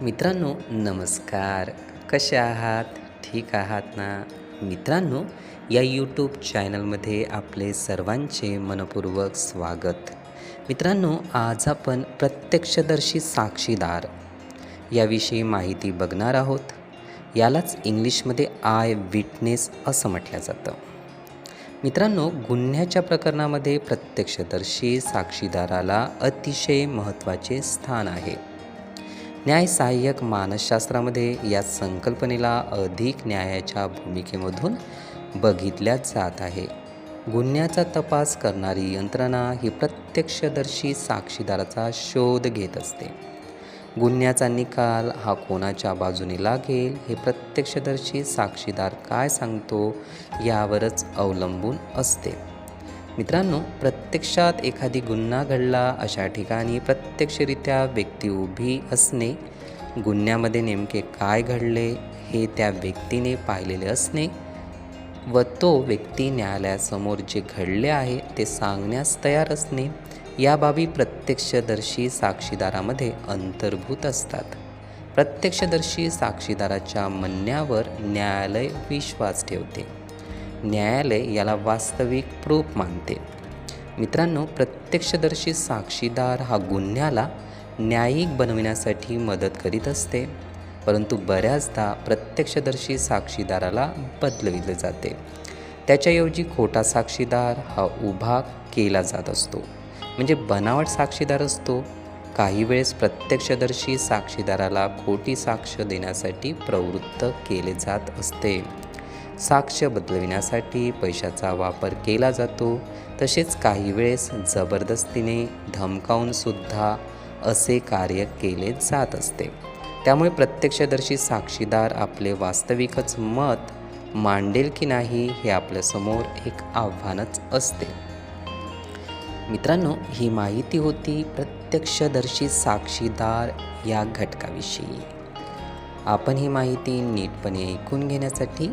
मित्रांनो नमस्कार. कसे आहात? ठीक आहात ना? मित्रांनो या यूट्यूब चॅनलमध्ये आपले सर्वांचे मनपूर्वक स्वागत. मित्रांनो आज आपण प्रत्यक्षदर्शी साक्षीदार याविषयी माहिती बघणार आहोत. यालाच इंग्लिशमध्ये आय विटनेस असं म्हटलं जातं. मित्रांनो गुन्ह्याच्या प्रकरणामध्ये प्रत्यक्षदर्शी साक्षीदाराला अतिशय महत्त्वाचे स्थान आहे. न्यायसहाय्यक मानसशास्त्रामध्ये या संकल्पनेला अधिक न्यायाच्या भूमिकेमधून बघितल्या जात आहे. गुन्ह्याचा तपास करणारी यंत्रणा ही प्रत्यक्षदर्शी साक्षीदाराचा शोध घेत असते. गुन्ह्याचा निकाल हा कोणाच्या बाजूने लागेल हे प्रत्यक्षदर्शी साक्षीदार काय सांगतो यावरच अवलंबून असते. मित्रांनो प्रत्यक्षात एखादी गुन्हा घडला अशा ठिकाणी प्रत्यक्षरित्या व्यक्ती उभी असणे गुन्ह्यामध्ये नेमके काय घडले हे त्या व्यक्तीने पाहिलेले असणे व तो व्यक्ती न्यायालयासमोर जे घडले आहे ते सांगण्यास तयार असणे या बाबी प्रत्यक्षदर्शी साक्षीदारामध्ये अंतर्भूत असतात. प्रत्यक्षदर्शी साक्षीदाराच्या म्हणण्यावर न्यायालय विश्वास ठेवते. न्यायालय याला वास्तविक प्रूफ मानते. मित्रांनो प्रत्यक्षदर्शी साक्षीदार हा गुन्ह्याला न्यायिक बनविण्यासाठी मदत करीत असते परंतु बऱ्याचदा प्रत्यक्षदर्शी साक्षीदाराला बदलविले जाते. त्याच्याऐवजी खोटा साक्षीदार हा उभा केला जात असतो. म्हणजे बनावट साक्षीदार असतो. काही वेळेस प्रत्यक्षदर्शी साक्षीदाराला खोटी साक्ष देण्यासाठी प्रवृत्त केले जात असते. साक्ष बदलविण्यासाठी पैशाचा वापर केला जातो. तसेच काही वेळेस जबरदस्तीने धमकावूनसुद्धा असे कार्य केले जात असते. त्यामुळे प्रत्यक्षदर्शी साक्षीदार आपले वास्तविकच मत मांडेल की नाही हे आपल्यासमोर एक आव्हानच असते. मित्रांनो ही माहिती होती प्रत्यक्षदर्शी साक्षीदार या घटकाविषयी. आपण ही माहिती नीटपणे ऐकून घेण्यासाठी